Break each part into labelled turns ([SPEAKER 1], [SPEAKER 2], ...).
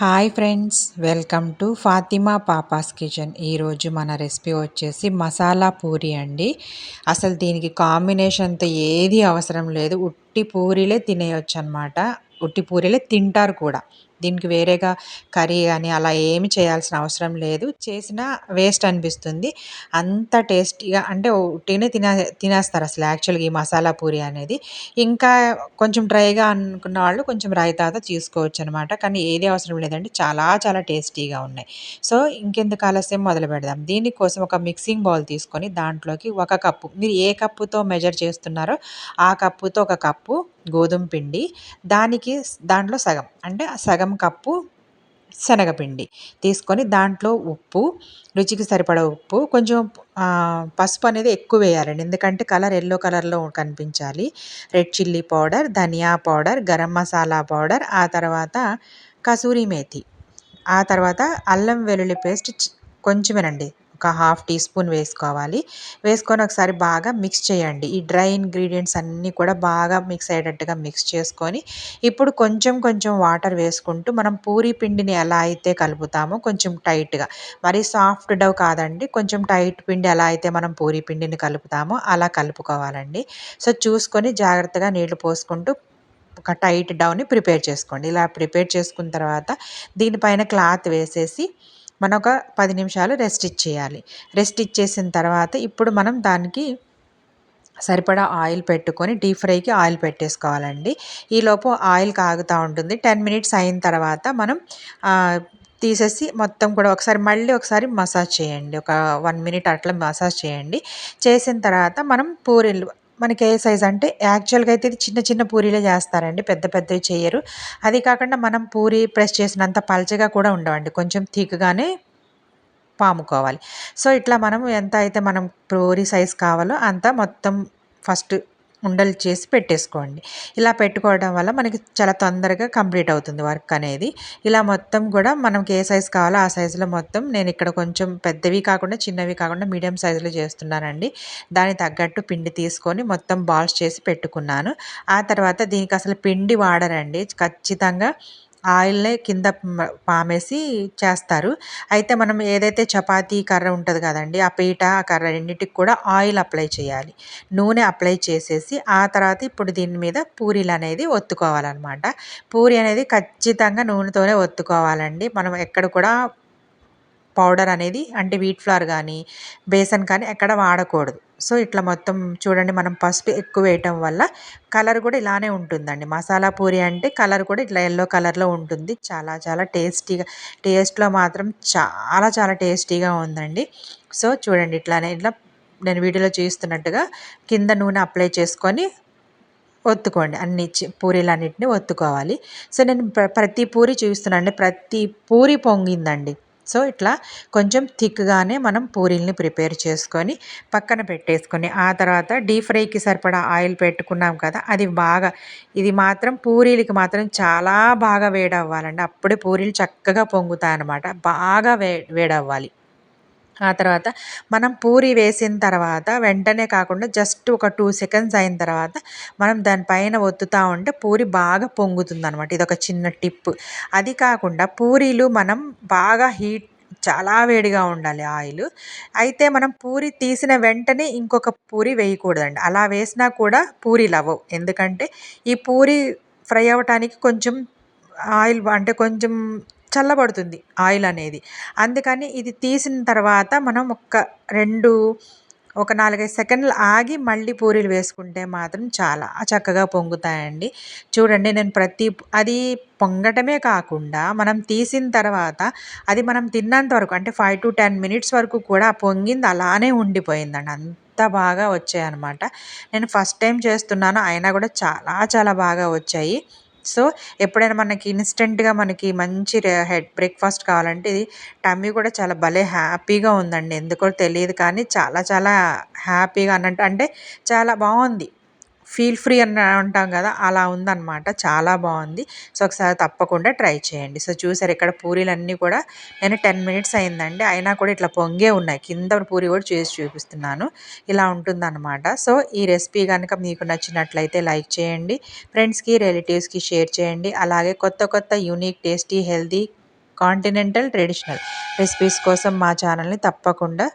[SPEAKER 1] Hi friends welcome to Fatima papa's kitchen. ఈరోజు మన recipe వచ్చేసి మసాలా పూరి అండి. అసలు దీనికి కాంబినేషన్తో ఏది అవసరం లేదు. ఉట్టి పూరీలే తినేయొచ్చు అనమాట ఉట్టి పూరీలే తింటారు కూడా. దీనికి వేరేగా కర్రీ కానీ అలా ఏమి చేయాల్సిన అవసరం లేదు. చేసినా వేస్ట్ అనిపిస్తుంది. అంత టేస్టీగా అంటే ఉట్టినే తినే తినేస్తారు అసలు యాక్చువల్గా ఈ మసాలా పూరి అనేది. ఇంకా కొంచెం డ్రైగా అనుకున్న వాళ్ళు కొంచెం రైతాతో తీసుకోవచ్చు అనమాట కానీ ఏది అవసరం లేదండి. చాలా చాలా టేస్టీగా ఉన్నాయి. సో ఇంకెందుకు ఆలస్యం మొదలు పెడదాం. దీనికోసం ఒక మిక్సింగ్ బౌల్ తీసుకొని దాంట్లోకి ఒక కప్పు మీరు ఏ కప్పుతో మెజర్ చేస్తున్నారో ఆ కప్పుతో ఒక కప్పు గోధుమ పిండి దానికి దాంట్లో సగం అంటే సగం కప్పు శనగపిండి తీసుకొని దాంట్లో ఉప్పు రుచికి సరిపడ ఉప్పు కొంచెం పసుపు అనేది ఎక్కువ వేయాలండి. ఎందుకంటే కలర్ ఎల్లో కలర్లో కనిపించాలి. రెడ్ చిల్లీ పౌడర్ ధనియా పౌడర్ గరం మసాలా పౌడర్ ఆ తర్వాత కసూరి మేతి ఆ తర్వాత అల్లం వెల్లుల్లి పేస్ట్ కొంచెమేనండి. ఒక హాఫ్ టీ స్పూన్ వేసుకోవాలి. వేసుకొని ఒకసారి బాగా మిక్స్ చేయండి. ఈ డ్రై ఇంగ్రీడియంట్స్ అన్నీ కూడా బాగా మిక్స్ అయ్యేటట్టుగా మిక్స్ చేసుకొని ఇప్పుడు కొంచెం కొంచెం వాటర్ వేసుకుంటూ మనం పూరీ పిండిని ఎలా అయితే కలుపుతామో కొంచెం టైట్గా మరీ సాఫ్ట్ డవ్ కాదండి కొంచెం టైట్ పిండి ఎలా అయితే మనం పూరీ పిండిని కలుపుతామో అలా కలుపుకోవాలండి. సో చూసుకొని జాగ్రత్తగా నీళ్ళు పోసుకుంటూ ఒక టైట్ డౌని ప్రిపేర్ చేసుకోండి. ఇలా ప్రిపేర్ చేసుకున్న తర్వాత దీనిపైన క్లాత్ వేసేసి మనం ఒక పది నిమిషాలు రెస్ట్ ఇచ్చేయాలి. రెస్ట్ ఇచ్చేసిన తర్వాత ఇప్పుడు మనం దానికి సరిపడా ఆయిల్ పెట్టుకొని డీప్ ఫ్రైకి ఆయిల్ పెట్టేసుకోవాలండి. ఈలోపు ఆయిల్ కాగుతూ ఉంటుంది. టెన్ మినిట్స్ అయిన తర్వాత మనం తీసేసి మొత్తం కూడా ఒకసారి మళ్ళీ ఒకసారి మసాజ్ చేయండి. ఒక వన్ మినిట్ అట్లా మసాజ్ చేయండి. చేసిన తర్వాత మనం పూరీలు మనకి ఏ సైజ్ అంటే యాక్చువల్గా అయితే ఇది చిన్న చిన్న పూరీలే చేస్తారండి. పెద్ద పెద్దవి చేయరు. అది కాకుండా మనం పూరి ప్రెస్ చేసినంత పల్చగా కూడా ఉండవండి. కొంచెం థిక్గానే పాముకోవాలి. సో ఇట్లా మనం ఎంత అయితే మనం పూరి సైజ్ కావాలో అంత మొత్తం ఫస్ట్ ఉండలు చేసి పెట్టేసుకోండి. ఇలా పెట్టుకోవడం వల్ల మనకి చాలా తొందరగా కంప్లీట్ అవుతుంది వర్క్ అనేది. ఇలా మొత్తం కూడా మనకి ఏ సైజు కావాలో ఆ సైజులో మొత్తం నేను ఇక్కడ కొంచెం పెద్దవి కాకుండా చిన్నవి కాకుండా మీడియం సైజులో చేస్తున్నానండి. దానికి తగ్గట్టు పిండి తీసుకొని మొత్తం బాల్స్ చేసి పెట్టుకున్నాను. ఆ తర్వాత దీనికి అసలు పిండి వాడరండి. ఖచ్చితంగా ఆయిల్నే కింద పామేసి చేస్తారు. అయితే మనం ఏదైతే చపాతీ కర్ర ఉంటుంది కదండి ఆ పీట ఆ కర్ర రెండింటికి కూడా ఆయిల్ అప్లై చేయాలి. నూనె అప్లై చేసేసి ఆ తర్వాత ఇప్పుడు దీని మీద పూరీలు అనేది ఒత్తుకోవాలన్నమాట. పూరి అనేది ఖచ్చితంగా నూనెతోనే ఒత్తుకోవాలండి. మనం ఎక్కడ కూడా పౌడర్ అనేది అంటే వీట్ ఫ్లవర్ కానీ బేసన్ కానీ ఎక్కడ వాడకూడదు. సో ఇట్లా మొత్తం చూడండి మనం పసుపు ఎక్కువ వేయటం వల్ల కలర్ కూడా ఇలానే ఉంటుందండి. మసాలా పూరి అంటే కలర్ కూడా ఇట్లా ఎల్లో కలర్లో ఉంటుంది. చాలా చాలా టేస్టీగా టేస్ట్లో మాత్రం చాలా చాలా టేస్టీగా ఉందండి. సో చూడండి ఇట్లానే ఇట్లా నేను వీడియోలో చూస్తున్నట్టుగా కింద నూనె అప్లై చేసుకొని ఒత్తుకోండి. అన్ని పూరీలన్నింటినీ ఒత్తుకోవాలి. సో నేను ప్రతి పూరి చూస్తున్నాను ప్రతి పూరి పొంగిందండి. సో ఇట్లా కొంచెం థిక్గానే మనం పూరీల్ని ప్రిపేర్ చేసుకొని పక్కన పెట్టేసుకొని ఆ తర్వాత డీప్ ఫ్రైకి సరిపడా ఆయిల్ పెట్టుకున్నాం కదా అది బాగా ఇది మాత్రం పూరీలకి మాత్రం చాలా బాగా వేడవ్వాలండి. అప్పుడే పూరీలు చక్కగా పొంగుతాయి అన్నమాట బాగా వే వేడవ్వాలి. ఆ తర్వాత మనం పూరి వేసిన తర్వాత వెంటనే కాకుండా జస్ట్ ఒక టూ సెకండ్స్ అయిన తర్వాత మనం దానిపైన ఒత్తుతూ ఉంటే పూరి బాగా పొంగుతుంది అనమాట ఇది ఒక చిన్న టిప్. అది కాకుండా పూరీలు మనం బాగా హీట్ చాలా వేడిగా ఉండాలి ఆయిల్. అయితే మనం పూరి తీసిన వెంటనే ఇంకొక పూరి వేయకూడదండి. అలా వేసినా కూడా పూరీలు అవ్వవు ఎందుకంటే ఈ పూరి ఫ్రై అవ్వటానికి కొంచెం ఆయిల్ అంటే కొంచెం చల్లబడుతుంది ఆయిల్ అనేది. అందుకని ఇది తీసిన తర్వాత మనం ఒక రెండు ఒక నాలుగైదు సెకండ్లు ఆగి మళ్ళీ పూరీలు వేసుకుంటే మాత్రం చాలా చక్కగా పొంగుతాయండి. చూడండి నేను ప్రతి అది పొంగటమే కాకుండా మనం తీసిన తర్వాత అది మనం తిన్నంత వరకు అంటే ఫైవ్ టు టెన్ మినిట్స్ వరకు కూడా పొంగింది అలానే ఉండిపోయిందండి. అంత బాగా వచ్చాయి నేను ఫస్ట్ టైం చేస్తున్నాను అయినా కూడా చాలా చాలా బాగా వచ్చాయి. సో ఎప్పుడైనా మనకి ఇన్స్టెంట్గా మనకి మంచి హెడ్ బ్రేక్ఫాస్ట్ కావాలంటే ఇది టమ్మీ కూడా చాలా భలే హ్యాపీగా ఉందండి. ఎందుకో తెలియదు కానీ చాలా చాలా హ్యాపీగా అన్నట్టు అంటే చాలా బాగుంది. ఫీల్ ఫ్రీ అని అంటాం కదా అలా ఉందన్నమాట. చాలా బాగుంది. సో ఒకసారి తప్పకుండా ట్రై చేయండి. సో చూసారు ఇక్కడ పూరీలన్నీ కూడా నేను టెన్ మినిట్స్ అయిందండి. అయినా కూడా ఇట్లా పొంగే ఉన్నాయి. కింద పూరి కూడా చేసి చూపిస్తున్నాను. ఇలా ఉంటుందన్నమాట. సో ఈ రెసిపీ కనుక మీకు నచ్చినట్లయితే లైక్ చేయండి. ఫ్రెండ్స్కి రిలేటివ్స్కి షేర్ చేయండి. అలాగే కొత్త కొత్త unique tasty healthy continental traditional recipes కోసం మా ఛానల్ని తప్పకుండా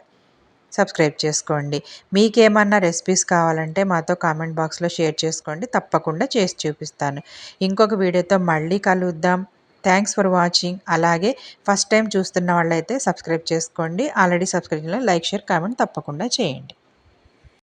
[SPEAKER 1] సబ్స్క్రైబ్ చేసుకోండి. మీకేమన్నా రెసిపీస్ కావాలంటే మాతో కామెంట్ బాక్స్లో షేర్ చేసుకోండి. తప్పకుండా చేసి చూపిస్తాను. ఇంకొక వీడియోతో మళ్ళీ కలుద్దాం. Thanks for watching. అలాగే ఫస్ట్ టైం చూస్తున్న వాళ్ళైతే సబ్స్క్రైబ్ చేసుకోండి. Already subscribe like share comment తప్పకుండా చేయండి.